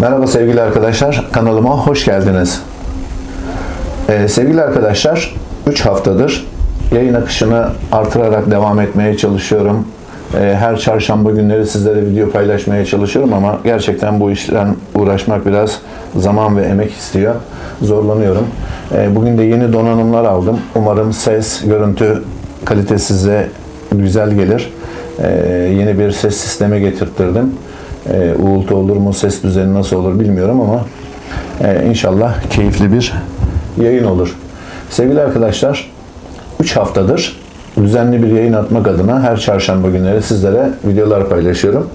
Merhaba sevgili arkadaşlar, kanalıma hoş geldiniz. Ee, sevgili arkadaşlar, 3 haftadır yayın akışını artırarak devam etmeye çalışıyorum. Ee, her çarşamba günleri sizlere video paylaşmaya çalışıyorum ama gerçekten bu işten uğraşmak biraz zaman ve emek istiyor. Zorlanıyorum. Ee, bugün de yeni donanımlar aldım. Umarım ses, görüntü kalitesi size güzel gelir. Ee, yeni bir ses sistemi getirttirdim. Ee, uğultu olur mu, ses düzeni nasıl olur bilmiyorum ama e, inşallah keyifli bir yayın olur. Sevgili arkadaşlar, 3 haftadır düzenli bir yayın atmak adına her çarşamba günleri sizlere videolar paylaşıyorum.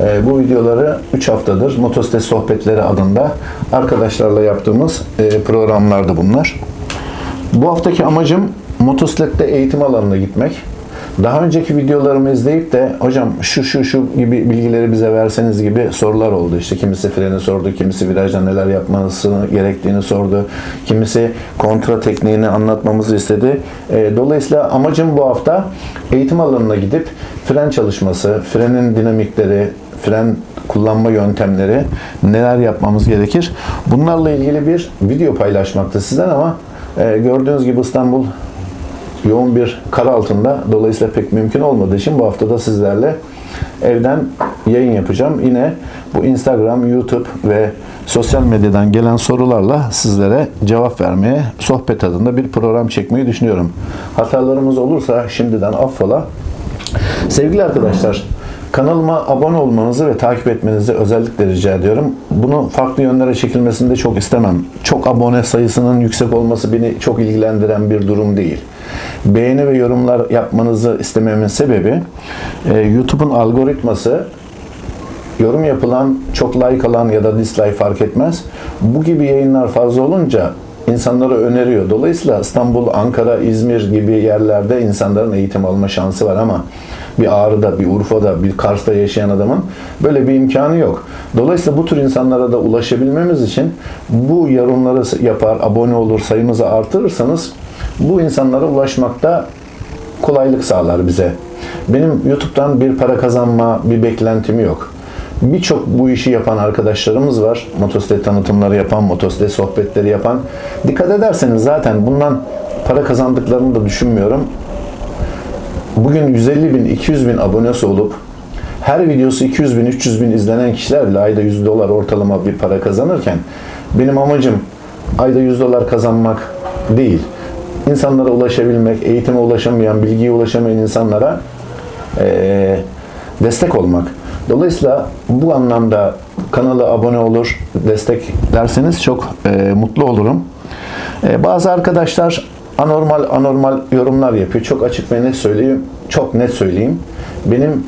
Ee, bu videoları 3 haftadır Motoste Sohbetleri adında arkadaşlarla yaptığımız e, programlardı bunlar. Bu haftaki amacım motosiklette eğitim alanına gitmek. Daha önceki videolarımı izleyip de hocam şu şu şu gibi bilgileri bize verseniz gibi sorular oldu. İşte kimisi freni sordu, kimisi virajda neler yapması gerektiğini sordu. Kimisi kontra tekniğini anlatmamızı istedi. Dolayısıyla amacım bu hafta eğitim alanına gidip fren çalışması, frenin dinamikleri, fren kullanma yöntemleri, neler yapmamız gerekir. Bunlarla ilgili bir video paylaşmaktı sizden ama gördüğünüz gibi İstanbul yoğun bir kar altında. Dolayısıyla pek mümkün olmadığı için bu hafta da sizlerle evden yayın yapacağım. Yine bu Instagram, YouTube ve sosyal medyadan gelen sorularla sizlere cevap vermeye, sohbet adında bir program çekmeyi düşünüyorum. Hatalarımız olursa şimdiden affola. Sevgili arkadaşlar, kanalıma abone olmanızı ve takip etmenizi özellikle rica ediyorum. Bunu farklı yönlere çekilmesini de çok istemem. Çok abone sayısının yüksek olması beni çok ilgilendiren bir durum değil. Beğeni ve yorumlar yapmanızı istememin sebebi e, YouTube'un algoritması yorum yapılan, çok like alan ya da dislike fark etmez. Bu gibi yayınlar fazla olunca insanlara öneriyor. Dolayısıyla İstanbul, Ankara, İzmir gibi yerlerde insanların eğitim alma şansı var ama bir Ağrı'da, bir Urfa'da, bir Kars'ta yaşayan adamın böyle bir imkanı yok. Dolayısıyla bu tür insanlara da ulaşabilmemiz için bu yorumları yapar, abone olur, sayımızı artırırsanız bu insanlara ulaşmakta kolaylık sağlar bize. Benim YouTube'dan bir para kazanma, bir beklentim yok. Birçok bu işi yapan arkadaşlarımız var. Motosiklet tanıtımları yapan, motosiklet sohbetleri yapan. Dikkat ederseniz zaten bundan para kazandıklarını da düşünmüyorum. Bugün 150 bin, 200 bin abonesi olup her videosu 200 bin, 300 bin izlenen kişiler ayda 100 dolar ortalama bir para kazanırken benim amacım ayda 100 dolar kazanmak değil. İnsanlara ulaşabilmek, eğitime ulaşamayan, bilgiye ulaşamayan insanlara eee, destek olmak. Dolayısıyla bu anlamda kanala abone olur, desteklerseniz çok e, mutlu olurum. E, bazı arkadaşlar anormal anormal yorumlar yapıyor. Çok açık ve net söyleyeyim. Çok net söyleyeyim. Benim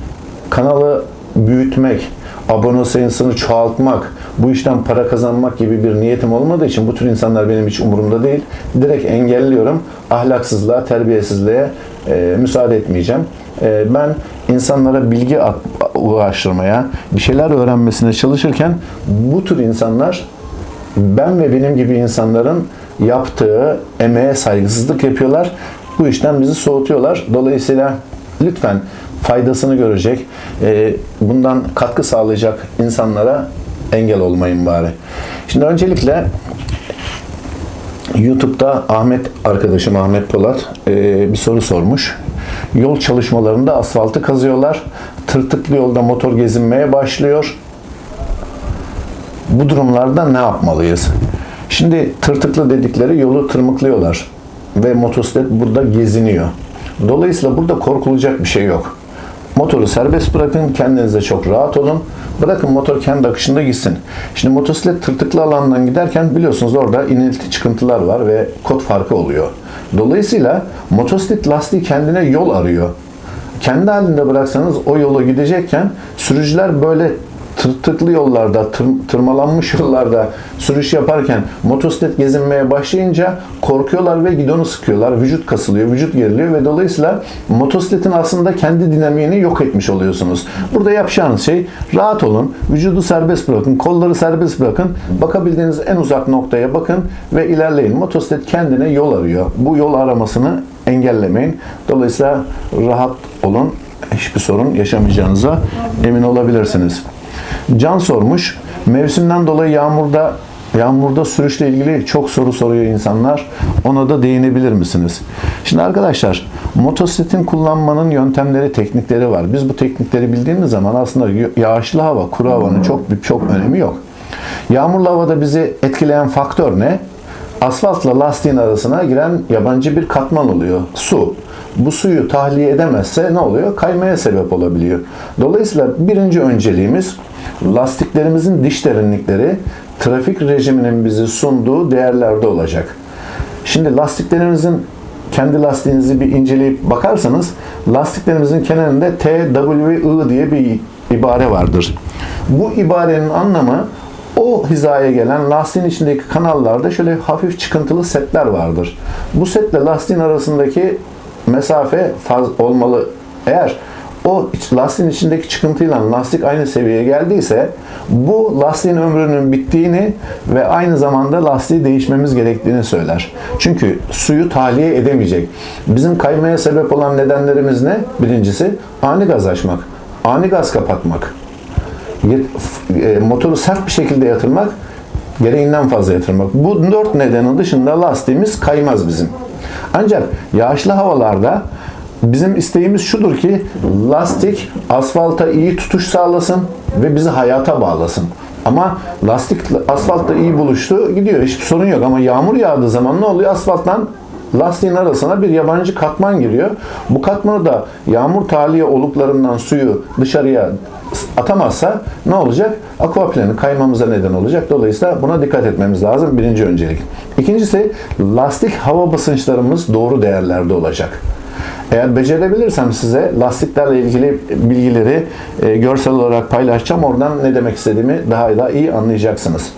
kanalı büyütmek, abone sayısını çoğaltmak, bu işten para kazanmak gibi bir niyetim olmadığı için bu tür insanlar benim hiç umurumda değil. Direkt engelliyorum. Ahlaksızlığa, terbiyesizliğe e, müsaade etmeyeceğim. E, ben insanlara bilgi ulaştırmaya, bir şeyler öğrenmesine çalışırken bu tür insanlar ben ve benim gibi insanların yaptığı emeğe saygısızlık yapıyorlar. Bu işten bizi soğutuyorlar. Dolayısıyla lütfen faydasını görecek, e, bundan katkı sağlayacak insanlara engel olmayın bari. Şimdi öncelikle YouTube'da Ahmet arkadaşım Ahmet Polat e, bir soru sormuş. Yol çalışmalarında asfaltı kazıyorlar. Tırtıklı yolda motor gezinmeye başlıyor. Bu durumlarda ne yapmalıyız? Şimdi tırtıklı dedikleri yolu tırmıklıyorlar ve motosiklet burada geziniyor. Dolayısıyla burada korkulacak bir şey yok. Motoru serbest bırakın, kendinize çok rahat olun. Bırakın motor kendi akışında gitsin. Şimdi motosiklet tırtıklı alandan giderken biliyorsunuz orada inilti çıkıntılar var ve kod farkı oluyor. Dolayısıyla motosiklet lastiği kendine yol arıyor. Kendi halinde bıraksanız o yolu gidecekken sürücüler böyle tırtıklı yollarda, tır- tırmalanmış yollarda sürüş yaparken motosiklet gezinmeye başlayınca korkuyorlar ve gidonu sıkıyorlar. Vücut kasılıyor, vücut geriliyor ve dolayısıyla motosikletin aslında kendi dinamiğini yok etmiş oluyorsunuz. Burada yapacağınız şey rahat olun, vücudu serbest bırakın, kolları serbest bırakın, bakabildiğiniz en uzak noktaya bakın ve ilerleyin. Motosiklet kendine yol arıyor. Bu yol aramasını engellemeyin. Dolayısıyla rahat olun. Hiçbir sorun yaşamayacağınıza emin olabilirsiniz. Can sormuş. Mevsimden dolayı yağmurda yağmurda sürüşle ilgili çok soru soruyor insanlar. Ona da değinebilir misiniz? Şimdi arkadaşlar motosikletin kullanmanın yöntemleri, teknikleri var. Biz bu teknikleri bildiğimiz zaman aslında yağışlı hava, kuru havanın çok çok önemi yok. Yağmurlu havada bizi etkileyen faktör ne? Asfaltla lastiğin arasına giren yabancı bir katman oluyor. Su. Bu suyu tahliye edemezse ne oluyor? Kaymaya sebep olabiliyor. Dolayısıyla birinci önceliğimiz lastiklerimizin diş derinlikleri trafik rejiminin bizi sunduğu değerlerde olacak. Şimdi lastiklerimizin kendi lastiğinizi bir inceleyip bakarsanız lastiklerimizin kenarında TWI diye bir ibare vardır. Bu ibarenin anlamı o hizaya gelen lastiğin içindeki kanallarda şöyle hafif çıkıntılı setler vardır. Bu setle lastiğin arasındaki mesafe faz olmalı. Eğer o lastiğin içindeki çıkıntıyla lastik aynı seviyeye geldiyse bu lastiğin ömrünün bittiğini ve aynı zamanda lastiği değişmemiz gerektiğini söyler. Çünkü suyu tahliye edemeyecek. Bizim kaymaya sebep olan nedenlerimiz ne? Birincisi ani gaz açmak, ani gaz kapatmak, e, motoru sert bir şekilde yatırmak, gereğinden fazla yatırmak. Bu dört nedenin dışında lastiğimiz kaymaz bizim. Ancak yağışlı havalarda bizim isteğimiz şudur ki lastik asfalta iyi tutuş sağlasın ve bizi hayata bağlasın. Ama lastik asfaltta iyi buluştu gidiyor. Hiçbir sorun yok. Ama yağmur yağdığı zaman ne oluyor? Asfalttan lastiğin arasına bir yabancı katman giriyor. Bu katmanı da yağmur tahliye oluklarından suyu dışarıya atamazsa ne olacak? Aquaplane'in kaymamıza neden olacak. Dolayısıyla buna dikkat etmemiz lazım. Birinci öncelik. İkincisi lastik hava basınçlarımız doğru değerlerde olacak. Eğer becerebilirsem size lastiklerle ilgili bilgileri e, görsel olarak paylaşacağım. Oradan ne demek istediğimi daha da iyi anlayacaksınız.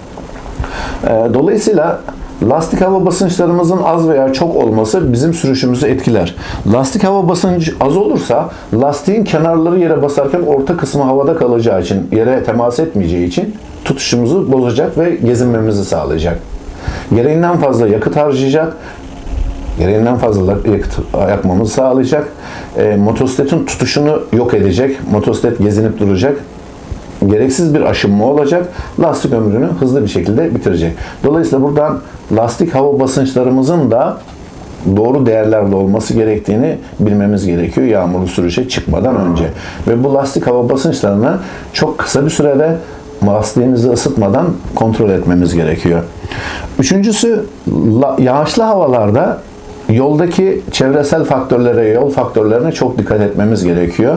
E, dolayısıyla Lastik hava basınçlarımızın az veya çok olması bizim sürüşümüzü etkiler. Lastik hava basıncı az olursa lastiğin kenarları yere basarken orta kısmı havada kalacağı için, yere temas etmeyeceği için tutuşumuzu bozacak ve gezinmemizi sağlayacak. Gereğinden fazla yakıt harcayacak, gereğinden fazla yakıt yakmamızı sağlayacak. E, motosikletin tutuşunu yok edecek. Motosiklet gezinip duracak gereksiz bir aşınma olacak. Lastik ömrünü hızlı bir şekilde bitirecek. Dolayısıyla buradan lastik hava basınçlarımızın da doğru değerlerde olması gerektiğini bilmemiz gerekiyor yağmurlu sürüşe çıkmadan önce. Ve bu lastik hava basınçlarını çok kısa bir sürede lastiğimizi ısıtmadan kontrol etmemiz gerekiyor. Üçüncüsü yağışlı havalarda yoldaki çevresel faktörlere, yol faktörlerine çok dikkat etmemiz gerekiyor.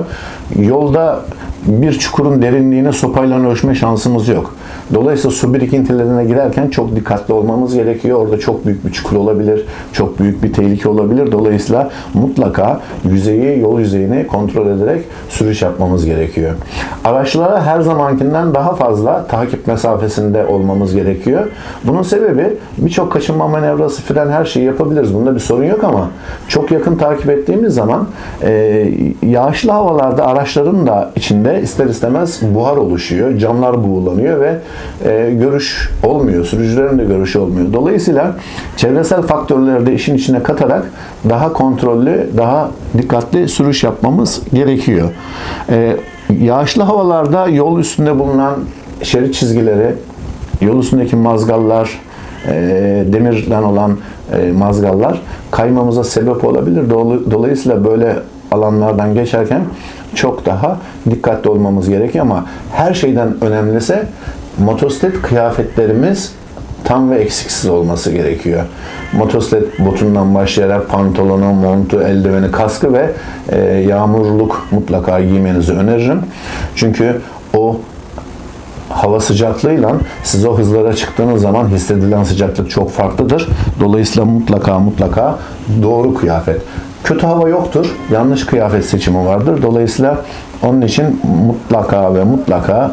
Yolda bir çukurun derinliğini sopayla ölçme şansımız yok. Dolayısıyla su birikintilerine girerken çok dikkatli olmamız gerekiyor. Orada çok büyük bir çukur olabilir, çok büyük bir tehlike olabilir. Dolayısıyla mutlaka yüzeyi, yol yüzeyini kontrol ederek sürüş yapmamız gerekiyor. Araçlara her zamankinden daha fazla takip mesafesinde olmamız gerekiyor. Bunun sebebi birçok kaçınma manevrası, fren her şeyi yapabiliriz. Bunda bir sorun yok ama çok yakın takip ettiğimiz zaman e, yağışlı havalarda araçların da içinde ister istemez buhar oluşuyor. Camlar buğulanıyor ve e, görüş olmuyor. Sürücülerin de görüşü olmuyor. Dolayısıyla çevresel faktörleri de işin içine katarak daha kontrollü, daha dikkatli sürüş yapmamız gerekiyor. E, yağışlı havalarda yol üstünde bulunan şerit çizgileri, yol üstündeki mazgallar, e, demirden olan e, mazgallar kaymamıza sebep olabilir. Dolayısıyla böyle alanlardan geçerken çok daha dikkatli olmamız gerekiyor ama her şeyden önemlisi motosiklet kıyafetlerimiz tam ve eksiksiz olması gerekiyor. Motosiklet botundan başlayarak pantolonu, montu, eldiveni, kaskı ve e, yağmurluk mutlaka giymenizi öneririm. Çünkü o hava sıcaklığıyla siz o hızlara çıktığınız zaman hissedilen sıcaklık çok farklıdır. Dolayısıyla mutlaka mutlaka doğru kıyafet. Kötü hava yoktur. Yanlış kıyafet seçimi vardır. Dolayısıyla onun için mutlaka ve mutlaka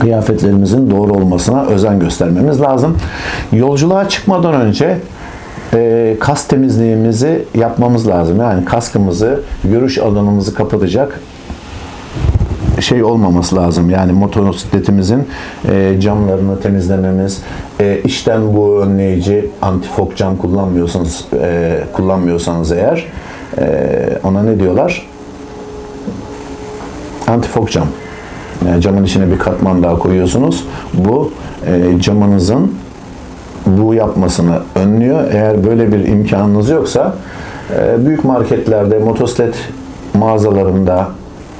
kıyafetlerimizin doğru olmasına özen göstermemiz lazım. Yolculuğa çıkmadan önce e, kas temizliğimizi yapmamız lazım. Yani kaskımızı, görüş alanımızı kapatacak şey olmaması lazım. Yani motosikletimizin e, camlarını temizlememiz, e, içten bu önleyici antifok cam kullanmıyorsanız e, kullanmıyorsanız eğer e, ona ne diyorlar? Antifok cam Yani camın içine bir katman daha koyuyorsunuz. Bu e, camınızın bu yapmasını önlüyor. Eğer böyle bir imkanınız yoksa e, büyük marketlerde, motosiklet mağazalarında,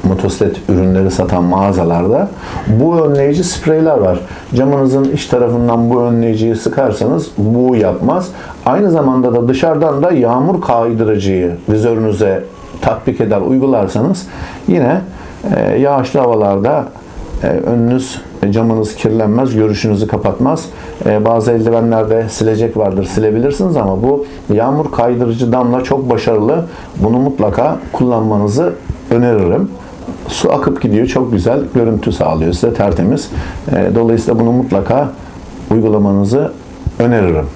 motosiklet ürünleri satan mağazalarda bu önleyici spreyler var. Camınızın iç tarafından bu önleyiciyi sıkarsanız bu yapmaz. Aynı zamanda da dışarıdan da yağmur kaydırıcıyı vizörünüze tatbik eder, uygularsanız yine e, yağışlı havalarda e, önünüz e, camınız kirlenmez, görüşünüzü kapatmaz. E, bazı eldivenlerde silecek vardır, silebilirsiniz ama bu yağmur kaydırıcı damla çok başarılı. Bunu mutlaka kullanmanızı öneririm. Su akıp gidiyor, çok güzel görüntü sağlıyor size tertemiz. E, dolayısıyla bunu mutlaka uygulamanızı öneririm.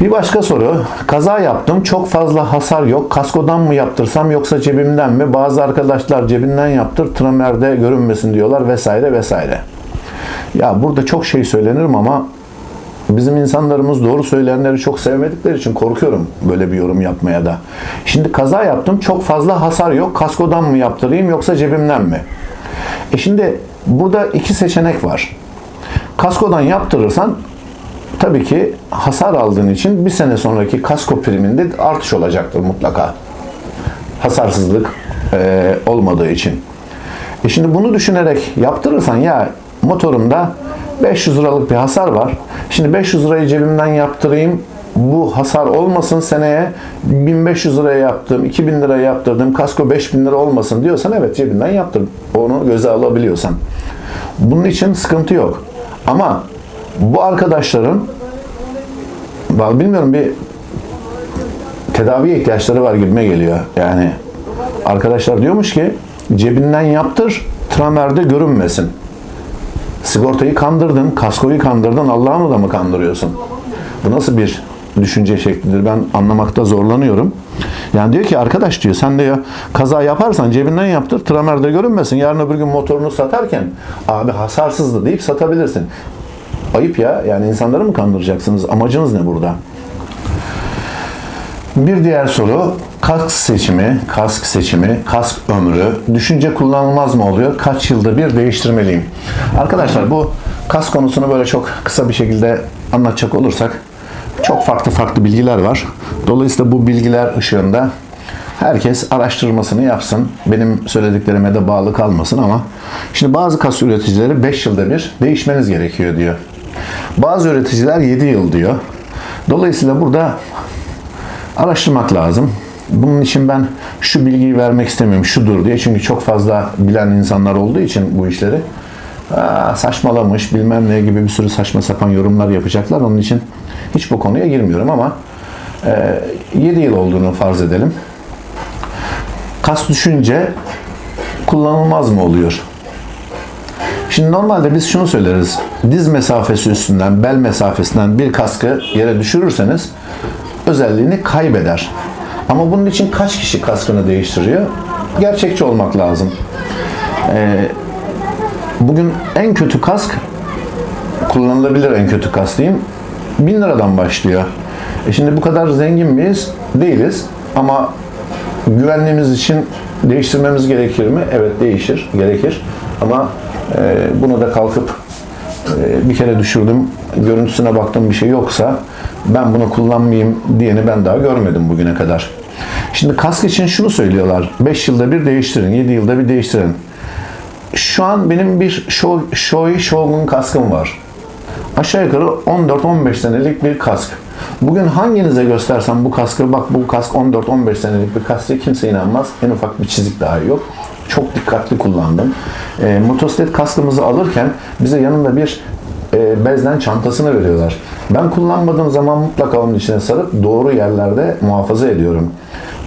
Bir başka soru. Kaza yaptım. Çok fazla hasar yok. Kaskodan mı yaptırsam yoksa cebimden mi? Bazı arkadaşlar cebinden yaptır, tramerde görünmesin diyorlar vesaire vesaire. Ya burada çok şey söylenirim ama bizim insanlarımız doğru söyleyenleri çok sevmedikleri için korkuyorum böyle bir yorum yapmaya da. Şimdi kaza yaptım. Çok fazla hasar yok. Kaskodan mı yaptırayım yoksa cebimden mi? E şimdi burada iki seçenek var. Kaskodan yaptırırsan tabii ki hasar aldığın için bir sene sonraki kasko priminde artış olacaktır mutlaka. Hasarsızlık e, olmadığı için. E şimdi bunu düşünerek yaptırırsan ya motorumda 500 liralık bir hasar var. Şimdi 500 lirayı cebimden yaptırayım. Bu hasar olmasın seneye 1500 liraya yaptım, 2000 liraya yaptırdım, kasko 5000 lira olmasın diyorsan evet cebinden yaptır. Onu göze alabiliyorsan. Bunun için sıkıntı yok. Ama bu arkadaşların bilmiyorum bir tedaviye ihtiyaçları var gibime geliyor. Yani arkadaşlar diyormuş ki cebinden yaptır, tramerde görünmesin. Sigortayı kandırdın, kaskoyu kandırdın, Allah'ı da mı kandırıyorsun? Bu nasıl bir düşünce şeklidir? Ben anlamakta zorlanıyorum. Yani diyor ki arkadaş diyor sen diyor kaza yaparsan cebinden yaptır, tramerde görünmesin. Yarın öbür gün motorunu satarken abi hasarsızdı deyip satabilirsin. Ayıp ya. Yani insanları mı kandıracaksınız? Amacınız ne burada? Bir diğer soru kask seçimi, kask seçimi, kask ömrü, düşünce kullanılmaz mı oluyor? Kaç yılda bir değiştirmeliyim? Arkadaşlar bu kask konusunu böyle çok kısa bir şekilde anlatacak olursak çok farklı farklı bilgiler var. Dolayısıyla bu bilgiler ışığında herkes araştırmasını yapsın. Benim söylediklerime de bağlı kalmasın ama şimdi bazı kask üreticileri 5 yılda bir değişmeniz gerekiyor diyor. Bazı üreticiler 7 yıl diyor. Dolayısıyla burada araştırmak lazım. Bunun için ben şu bilgiyi vermek istemiyorum, şudur diye. Çünkü çok fazla bilen insanlar olduğu için bu işleri Aa, saçmalamış, bilmem ne gibi bir sürü saçma sapan yorumlar yapacaklar. Onun için hiç bu konuya girmiyorum ama e, 7 yıl olduğunu farz edelim. Kas düşünce kullanılmaz mı oluyor? Şimdi normalde biz şunu söyleriz. Diz mesafesi üstünden, bel mesafesinden bir kaskı yere düşürürseniz özelliğini kaybeder. Ama bunun için kaç kişi kaskını değiştiriyor? Gerçekçi olmak lazım. Ee, bugün en kötü kask, kullanılabilir en kötü kask diyeyim, 1000 liradan başlıyor. E şimdi bu kadar zengin miyiz? Değiliz. Ama güvenliğimiz için değiştirmemiz gerekir mi? Evet değişir, gerekir. Ama e, bunu da kalkıp e, bir kere düşürdüm, görüntüsüne baktım bir şey yoksa ben bunu kullanmayayım diyeni ben daha görmedim bugüne kadar. Şimdi kask için şunu söylüyorlar. 5 yılda bir değiştirin, 7 yılda bir değiştirin. Şu an benim bir Shoei Shogun kaskım var. Aşağı yukarı 14-15 senelik bir kask. Bugün hanginize göstersem bu kaskı, bak bu kask 14-15 senelik bir kask diye kimse inanmaz. En ufak bir çizik dahi yok. Çok dikkatli kullandım. E, motosiklet kaskımızı alırken bize yanında bir e, bezden çantasını veriyorlar. Ben kullanmadığım zaman mutlaka onun içine sarıp doğru yerlerde muhafaza ediyorum.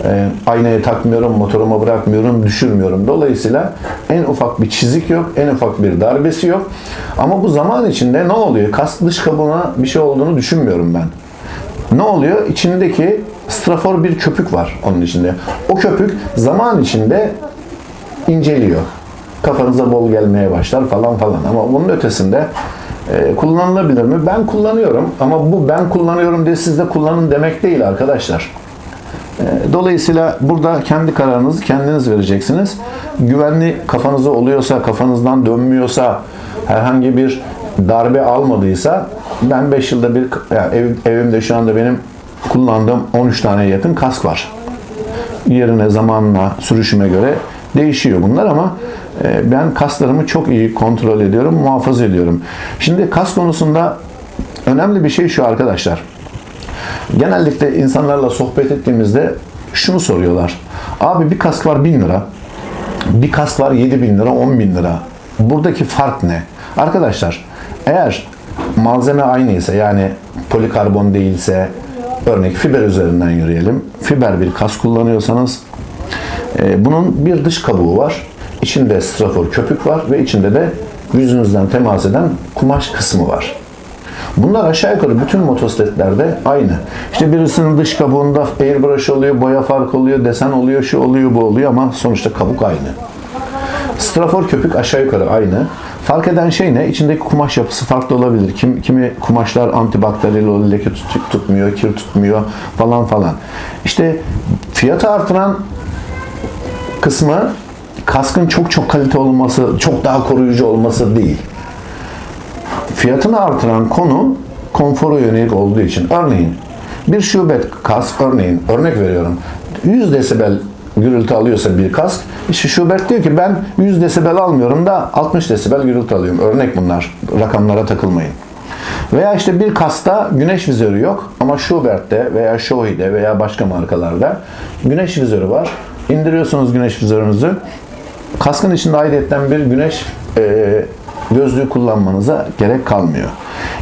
E, aynaya takmıyorum, motoruma bırakmıyorum, düşürmüyorum. Dolayısıyla en ufak bir çizik yok, en ufak bir darbesi yok. Ama bu zaman içinde ne oluyor? Kask dış kabuğuna bir şey olduğunu düşünmüyorum ben. Ne oluyor? İçindeki strafor bir köpük var onun içinde. O köpük zaman içinde inceliyor. Kafanıza bol gelmeye başlar falan falan. Ama bunun ötesinde e, kullanılabilir mi? Ben kullanıyorum ama bu ben kullanıyorum diye siz de kullanın demek değil arkadaşlar. E, Dolayısıyla burada kendi kararınızı kendiniz vereceksiniz. Güvenli kafanıza oluyorsa, kafanızdan dönmüyorsa, herhangi bir darbe almadıysa ben 5 yılda bir yani ev- evimde şu anda benim kullandığım 13 tane yakın kask var. Yerine, zamanla, sürüşüme göre değişiyor bunlar ama ben kaslarımı çok iyi kontrol ediyorum, muhafaza ediyorum. Şimdi kas konusunda önemli bir şey şu arkadaşlar. Genellikle insanlarla sohbet ettiğimizde şunu soruyorlar. Abi bir kask var 1000 lira. Bir kask var 7 bin lira, 10 bin lira. Buradaki fark ne? Arkadaşlar eğer malzeme aynıysa yani polikarbon değilse örnek fiber üzerinden yürüyelim. Fiber bir kask kullanıyorsanız e, bunun bir dış kabuğu var. İçinde strafor köpük var ve içinde de yüzünüzden temas eden kumaş kısmı var. Bunlar aşağı yukarı bütün motosikletlerde aynı. İşte birisinin dış kabuğunda airbrush oluyor, boya farkı oluyor, desen oluyor, şu oluyor, bu oluyor ama sonuçta kabuk aynı. Strafor köpük aşağı yukarı aynı. Fark eden şey ne? İçindeki kumaş yapısı farklı olabilir. Kim, kimi kumaşlar antibakteriyel oluyor, leke tut- tutmuyor, kir tutmuyor falan falan. İşte fiyatı artıran kısmı kaskın çok çok kalite olması, çok daha koruyucu olması değil. Fiyatını artıran konu konfora yönelik olduğu için. Örneğin bir şubet kask örneğin örnek veriyorum 100 desibel gürültü alıyorsa bir kask işte şubet diyor ki ben 100 desibel almıyorum da 60 desibel gürültü alıyorum. Örnek bunlar. Rakamlara takılmayın. Veya işte bir kasta güneş vizörü yok ama Schubert'te veya Shoei'de veya başka markalarda güneş vizörü var. İndiriyorsunuz güneş vizörünüzü. Kaskın içinde ayrıyetten bir güneş e, gözlüğü kullanmanıza gerek kalmıyor.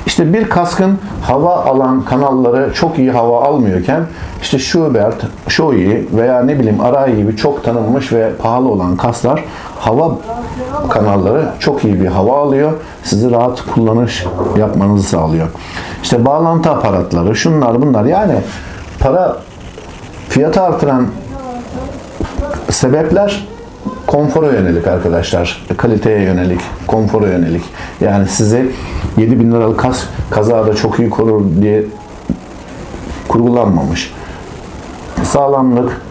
İşte bir kaskın hava alan kanalları çok iyi hava almıyorken işte Schubert, Shoei veya ne bileyim Arai gibi çok tanınmış ve pahalı olan kasklar hava kanalları çok iyi bir hava alıyor. Sizi rahat kullanış yapmanızı sağlıyor. İşte bağlantı aparatları, şunlar bunlar yani para fiyatı artıran sebepler konfora yönelik arkadaşlar. Kaliteye yönelik, konfora yönelik. Yani size 7000 liralık kas kazada çok iyi korur diye kurgulanmamış. Sağlamlık,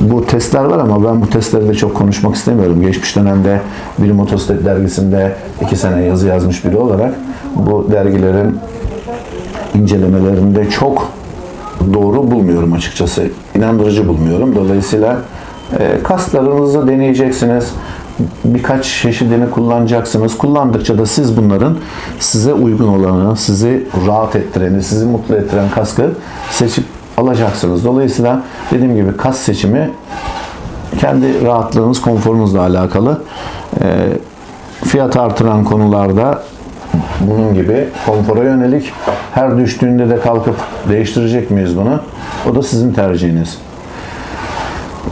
bu testler var ama ben bu testleri de çok konuşmak istemiyorum. Geçmiş dönemde bir motosiklet dergisinde iki sene yazı yazmış biri olarak bu dergilerin incelemelerinde çok doğru bulmuyorum açıkçası. İnandırıcı bulmuyorum. Dolayısıyla kaslarınızı deneyeceksiniz. Birkaç çeşidini kullanacaksınız. Kullandıkça da siz bunların size uygun olanı, sizi rahat ettireni, sizi mutlu ettiren kaskı seçip alacaksınız. Dolayısıyla dediğim gibi kas seçimi kendi rahatlığınız, konforunuzla alakalı. E, fiyat artıran konularda bunun gibi konfora yönelik her düştüğünde de kalkıp değiştirecek miyiz bunu? O da sizin tercihiniz.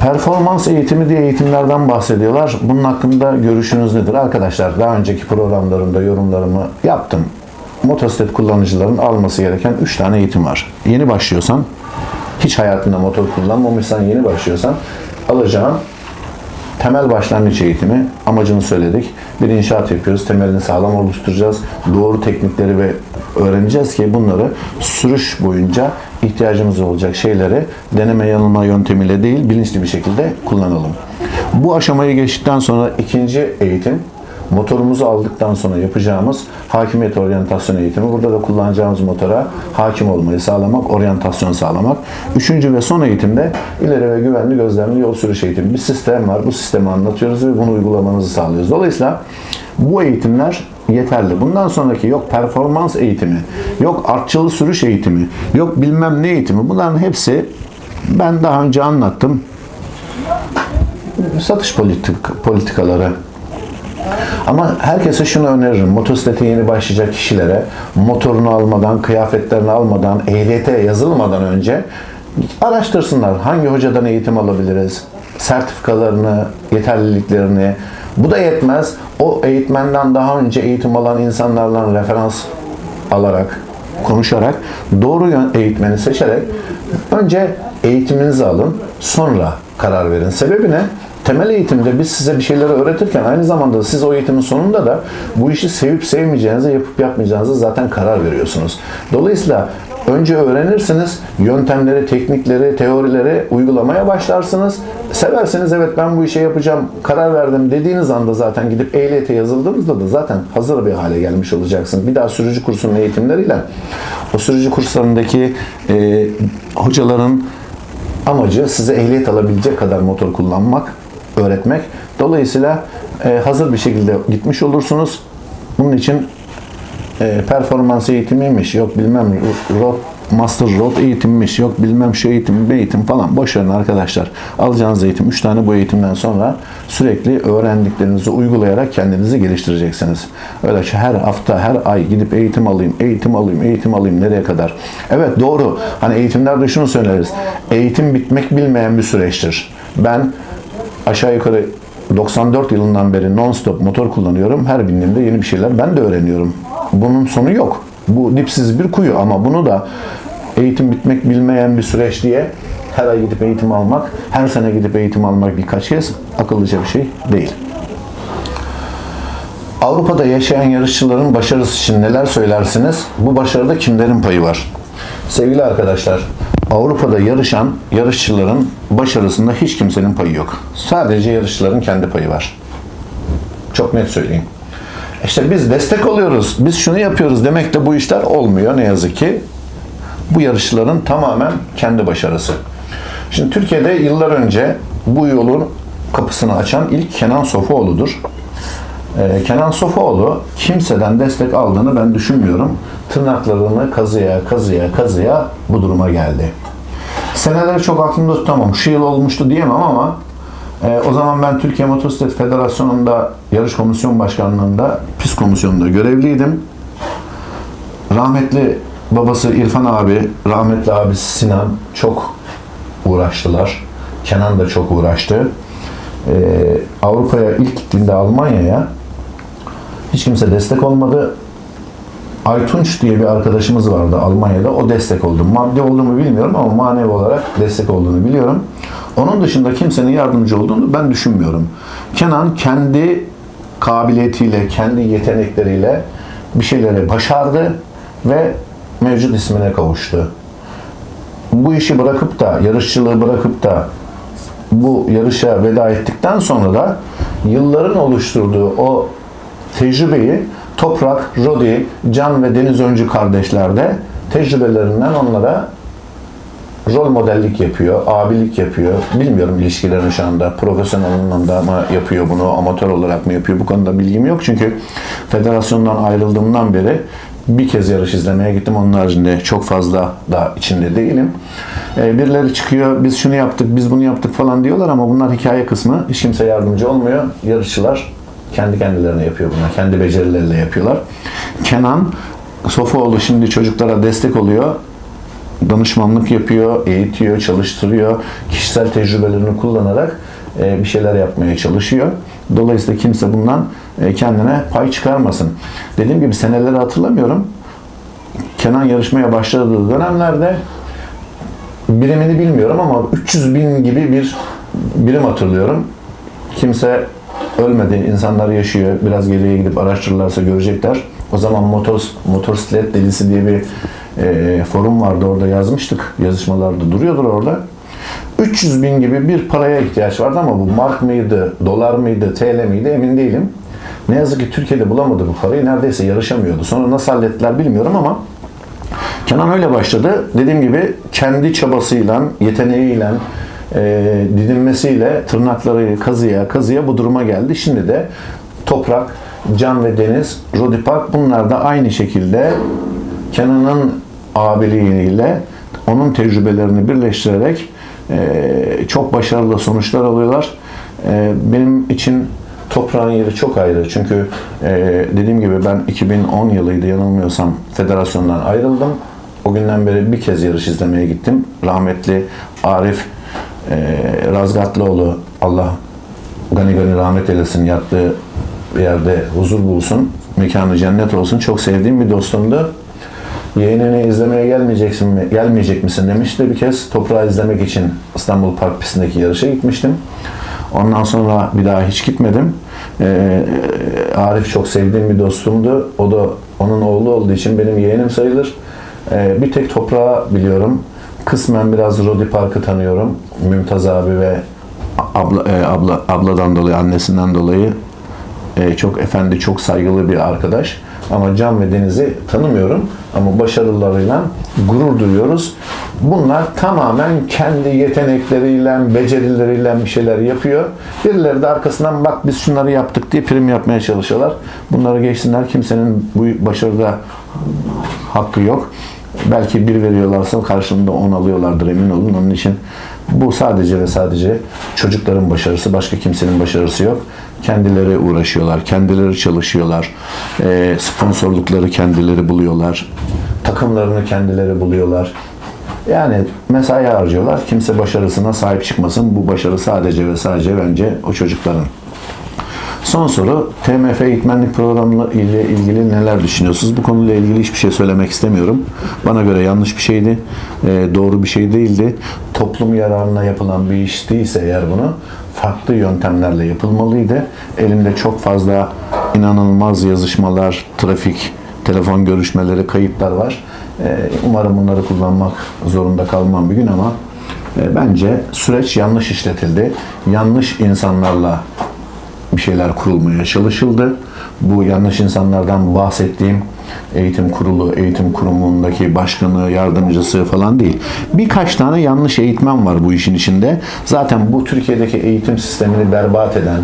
Performans eğitimi diye eğitimlerden bahsediyorlar. Bunun hakkında görüşünüz nedir? Arkadaşlar daha önceki programlarımda yorumlarımı yaptım. Motosiklet kullanıcıların alması gereken 3 tane eğitim var. Yeni başlıyorsan, hiç hayatında motor kullanmamışsan, yeni başlıyorsan alacağın temel başlangıç eğitimi amacını söyledik. Bir inşaat yapıyoruz. Temelini sağlam oluşturacağız. Doğru teknikleri ve öğreneceğiz ki bunları sürüş boyunca ihtiyacımız olacak şeyleri deneme yanılma yöntemiyle değil bilinçli bir şekilde kullanalım. Bu aşamayı geçtikten sonra ikinci eğitim motorumuzu aldıktan sonra yapacağımız hakimiyet oryantasyon eğitimi. Burada da kullanacağımız motora hakim olmayı sağlamak, oryantasyon sağlamak. Üçüncü ve son eğitimde ileri ve güvenli gözlemli yol sürüş eğitimi. Bir sistem var. Bu sistemi anlatıyoruz ve bunu uygulamanızı sağlıyoruz. Dolayısıyla bu eğitimler yeterli. Bundan sonraki yok performans eğitimi, yok artçılı sürüş eğitimi, yok bilmem ne eğitimi. Bunların hepsi ben daha önce anlattım. Satış politik, politikaları ama herkese şunu öneririm. Motosiklete yeni başlayacak kişilere motorunu almadan, kıyafetlerini almadan, ehliyete yazılmadan önce araştırsınlar. Hangi hocadan eğitim alabiliriz? Sertifikalarını, yeterliliklerini. Bu da yetmez. O eğitmenden daha önce eğitim alan insanlarla referans alarak, konuşarak, doğru eğitmeni seçerek önce eğitiminizi alın, sonra karar verin. Sebebi ne? Temel eğitimde biz size bir şeyleri öğretirken aynı zamanda siz o eğitimin sonunda da bu işi sevip sevmeyeceğinize, yapıp yapmayacağınıza zaten karar veriyorsunuz. Dolayısıyla Önce öğrenirsiniz, yöntemleri, teknikleri, teorileri uygulamaya başlarsınız. Severseniz evet ben bu işe yapacağım, karar verdim dediğiniz anda zaten gidip ehliyete yazıldığınızda da zaten hazır bir hale gelmiş olacaksınız. Bir daha sürücü kursunun eğitimleriyle o sürücü kurslarındaki e, hocaların amacı size ehliyet alabilecek kadar motor kullanmak, öğretmek. Dolayısıyla e, hazır bir şekilde gitmiş olursunuz. Bunun için e, performans eğitimiymiş, yok bilmem road, master road eğitimmiş, yok bilmem şu eğitim, bu eğitim falan. Boş verin arkadaşlar. Alacağınız eğitim 3 tane bu eğitimden sonra sürekli öğrendiklerinizi uygulayarak kendinizi geliştireceksiniz. Öyle ki her hafta, her ay gidip eğitim alayım, eğitim alayım, eğitim alayım nereye kadar? Evet doğru. Hani eğitimlerde şunu söyleriz. Eğitim bitmek bilmeyen bir süreçtir. Ben aşağı yukarı 94 yılından beri non-stop motor kullanıyorum. Her bindiğimde yeni bir şeyler ben de öğreniyorum. Bunun sonu yok. Bu dipsiz bir kuyu ama bunu da eğitim bitmek bilmeyen bir süreç diye her ay gidip eğitim almak, her sene gidip eğitim almak birkaç kez akıllıca bir şey değil. Avrupa'da yaşayan yarışçıların başarısı için neler söylersiniz? Bu başarıda kimlerin payı var? Sevgili arkadaşlar, Avrupa'da yarışan yarışçıların başarısında hiç kimsenin payı yok. Sadece yarışçıların kendi payı var. Çok net söyleyeyim. İşte biz destek oluyoruz, biz şunu yapıyoruz demek de bu işler olmuyor ne yazık ki. Bu yarışçıların tamamen kendi başarısı. Şimdi Türkiye'de yıllar önce bu yolun kapısını açan ilk Kenan Sofuoğlu'dur. Ee, Kenan Sofuoğlu kimseden destek aldığını ben düşünmüyorum. Tırnaklarını kazıya kazıya kazıya bu duruma geldi. Seneleri çok aklımda tutamam. Şu yıl olmuştu diyemem ama e, o zaman ben Türkiye Motosiklet Federasyonu'nda yarış komisyon başkanlığında pist komisyonunda görevliydim. Rahmetli babası İrfan abi, rahmetli abisi Sinan çok uğraştılar. Kenan da çok uğraştı. Ee, Avrupa'ya ilk gittiğinde Almanya'ya hiç kimse destek olmadı. Aytunç diye bir arkadaşımız vardı Almanya'da. O destek oldu. Maddi olduğunu bilmiyorum ama manevi olarak destek olduğunu biliyorum. Onun dışında kimsenin yardımcı olduğunu ben düşünmüyorum. Kenan kendi kabiliyetiyle, kendi yetenekleriyle bir şeyleri başardı ve mevcut ismine kavuştu. Bu işi bırakıp da, yarışçılığı bırakıp da bu yarışa veda ettikten sonra da yılların oluşturduğu o tecrübeyi Toprak, Rodi, Can ve Deniz Öncü kardeşler de tecrübelerinden onlara rol modellik yapıyor, abilik yapıyor. Bilmiyorum ilişkilerini şu anda profesyonel anlamda mı yapıyor bunu, amatör olarak mı yapıyor bu konuda bilgim yok. Çünkü federasyondan ayrıldığımdan beri bir kez yarış izlemeye gittim. Onun haricinde çok fazla da içinde değilim. Ee, birileri çıkıyor, biz şunu yaptık, biz bunu yaptık falan diyorlar ama bunlar hikaye kısmı. Hiç kimse yardımcı olmuyor. Yarışçılar kendi kendilerine yapıyor bunlar. Kendi becerileriyle yapıyorlar. Kenan Sofuoğlu şimdi çocuklara destek oluyor danışmanlık yapıyor, eğitiyor, çalıştırıyor. Kişisel tecrübelerini kullanarak e, bir şeyler yapmaya çalışıyor. Dolayısıyla kimse bundan e, kendine pay çıkarmasın. Dediğim gibi seneleri hatırlamıyorum. Kenan yarışmaya başladığı dönemlerde birimini bilmiyorum ama 300 bin gibi bir birim hatırlıyorum. Kimse ölmedi, insanlar yaşıyor. Biraz geriye gidip araştırırlarsa görecekler. O zaman motor, motosiklet delisi diye bir e, forum vardı orada yazmıştık. Yazışmalarda duruyordur orada. 300 bin gibi bir paraya ihtiyaç vardı ama bu mark mıydı, dolar mıydı, TL miydi emin değilim. Ne yazık ki Türkiye'de bulamadı bu parayı. Neredeyse yarışamıyordu. Sonra nasıl hallettiler bilmiyorum ama Kenan öyle başladı. Dediğim gibi kendi çabasıyla, yeteneğiyle, e, didinmesiyle tırnakları kazıya kazıya bu duruma geldi. Şimdi de Toprak, Can ve Deniz, Rodi Park bunlar da aynı şekilde Kenan'ın abiliğiyle onun tecrübelerini birleştirerek e, çok başarılı sonuçlar alıyorlar. E, benim için toprağın yeri çok ayrı. Çünkü e, dediğim gibi ben 2010 yılıydı yanılmıyorsam federasyondan ayrıldım. O günden beri bir kez yarış izlemeye gittim. Rahmetli Arif e, Razgatlıoğlu Allah gani gani rahmet eylesin yattığı bir yerde huzur bulsun. Mekanı cennet olsun. Çok sevdiğim bir dostumdu. Yeğenini izlemeye gelmeyeceksin mi, gelmeyecek misin demişti bir kez. Toprağı izlemek için İstanbul Park pistindeki yarışa gitmiştim. Ondan sonra bir daha hiç gitmedim. Ee, Arif çok sevdiğim bir dostumdu. O da onun oğlu olduğu için benim yeğenim sayılır. E, bir tek toprağı biliyorum. Kısmen biraz Rodi Park'ı tanıyorum. Mümtaz abi ve abla, e, abla abladan dolayı, annesinden dolayı e, çok efendi, çok saygılı bir arkadaş. Ama Can ve Deniz'i tanımıyorum. Ama başarılarıyla gurur duyuyoruz. Bunlar tamamen kendi yetenekleriyle, becerileriyle bir şeyler yapıyor. Birileri de arkasından bak biz şunları yaptık diye prim yapmaya çalışıyorlar. Bunları geçsinler. Kimsenin bu başarıda hakkı yok. Belki bir veriyorlarsa karşılığında on alıyorlardır emin olun. Onun için bu sadece ve sadece çocukların başarısı. Başka kimsenin başarısı yok. Kendileri uğraşıyorlar. Kendileri çalışıyorlar. Ee, sponsorlukları kendileri buluyorlar. Takımlarını kendileri buluyorlar. Yani mesai harcıyorlar. Kimse başarısına sahip çıkmasın. Bu başarı sadece ve sadece bence o çocukların. Son soru, TMF eğitmenlik programı ile ilgili neler düşünüyorsunuz? Bu konuyla ilgili hiçbir şey söylemek istemiyorum. Bana göre yanlış bir şeydi, e, doğru bir şey değildi. Toplum yararına yapılan bir iş değilse eğer bunu farklı yöntemlerle yapılmalıydı. Elimde çok fazla inanılmaz yazışmalar, trafik, telefon görüşmeleri, kayıtlar var. E, Umarım bunları kullanmak zorunda kalmam bir gün ama e, bence süreç yanlış işletildi. Yanlış insanlarla bir şeyler kurulmaya çalışıldı. Bu yanlış insanlardan bahsettiğim eğitim kurulu, eğitim kurumundaki başkanı, yardımcısı falan değil. Birkaç tane yanlış eğitmen var bu işin içinde. Zaten bu Türkiye'deki eğitim sistemini berbat eden,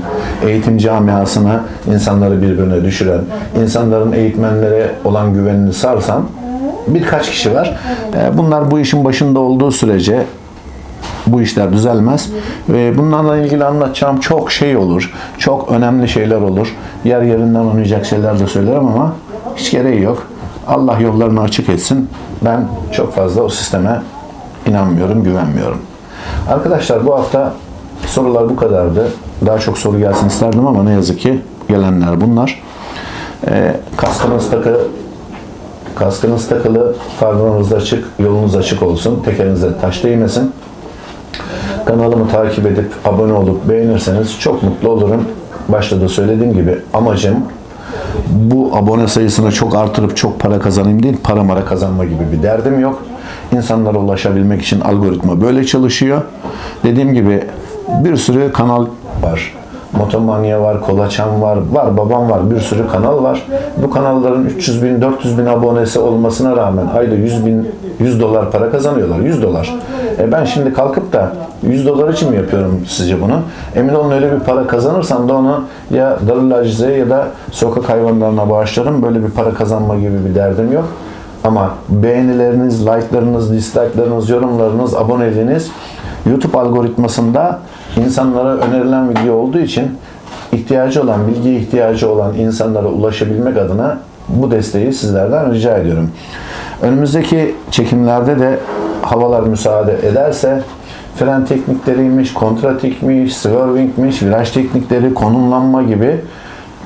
eğitim camiasını insanları birbirine düşüren, insanların eğitmenlere olan güvenini sarsan birkaç kişi var. Ee, Bunlar bu işin başında olduğu sürece bu işler düzelmez. Ve bunlarla ilgili anlatacağım çok şey olur. Çok önemli şeyler olur. Yer yerinden oynayacak şeyler de söylerim ama hiç gereği yok. Allah yollarını açık etsin. Ben çok fazla o sisteme inanmıyorum, güvenmiyorum. Arkadaşlar bu hafta sorular bu kadardı. Daha çok soru gelsin isterdim ama ne yazık ki gelenler bunlar. Ee, kaskınız takı Kaskınız takılı, farlarınız açık, yolunuz açık olsun. Tekerinize taş değmesin. Kanalımı takip edip abone olup beğenirseniz çok mutlu olurum. Başta da söylediğim gibi amacım bu abone sayısını çok artırıp çok para kazanayım değil, para mara kazanma gibi bir derdim yok. İnsanlara ulaşabilmek için algoritma böyle çalışıyor. Dediğim gibi bir sürü kanal var. Motomanya var, Kolaçan var, var babam var, bir sürü kanal var. Bu kanalların 300 bin, 400 bin abonesi olmasına rağmen ayda 100 bin, 100 dolar para kazanıyorlar. 100 dolar. E ben şimdi kalkıp da 100 dolar için mi yapıyorum sizce bunu? Emin olun öyle bir para kazanırsam da onu ya Darül Acize'ye ya da sokak hayvanlarına bağışlarım. Böyle bir para kazanma gibi bir derdim yok. Ama beğenileriniz, like'larınız, dislike'larınız, yorumlarınız, aboneliğiniz YouTube algoritmasında insanlara önerilen video olduğu için ihtiyacı olan, bilgiye ihtiyacı olan insanlara ulaşabilmek adına bu desteği sizlerden rica ediyorum. Önümüzdeki çekimlerde de havalar müsaade ederse fren teknikleriymiş, kontratikmiş, swervingmiş, viraj teknikleri, konumlanma gibi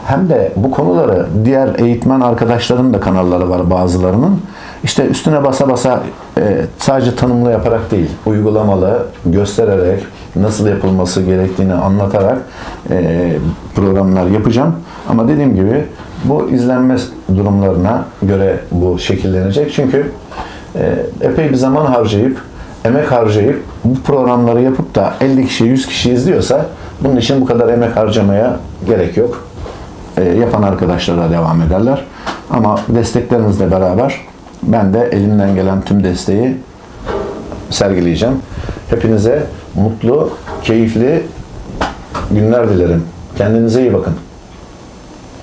hem de bu konuları diğer eğitmen arkadaşların da kanalları var bazılarının. İşte üstüne basa basa e, sadece tanımlı yaparak değil, uygulamalı, göstererek, nasıl yapılması gerektiğini anlatarak e, programlar yapacağım. Ama dediğim gibi bu izlenme durumlarına göre bu şekillenecek. Çünkü e, epey bir zaman harcayıp, emek harcayıp bu programları yapıp da 50 kişi, 100 kişi izliyorsa bunun için bu kadar emek harcamaya gerek yok. E, yapan arkadaşlara devam ederler. Ama desteklerinizle beraber ben de elimden gelen tüm desteği sergileyeceğim. Hepinize mutlu, keyifli günler dilerim. Kendinize iyi bakın.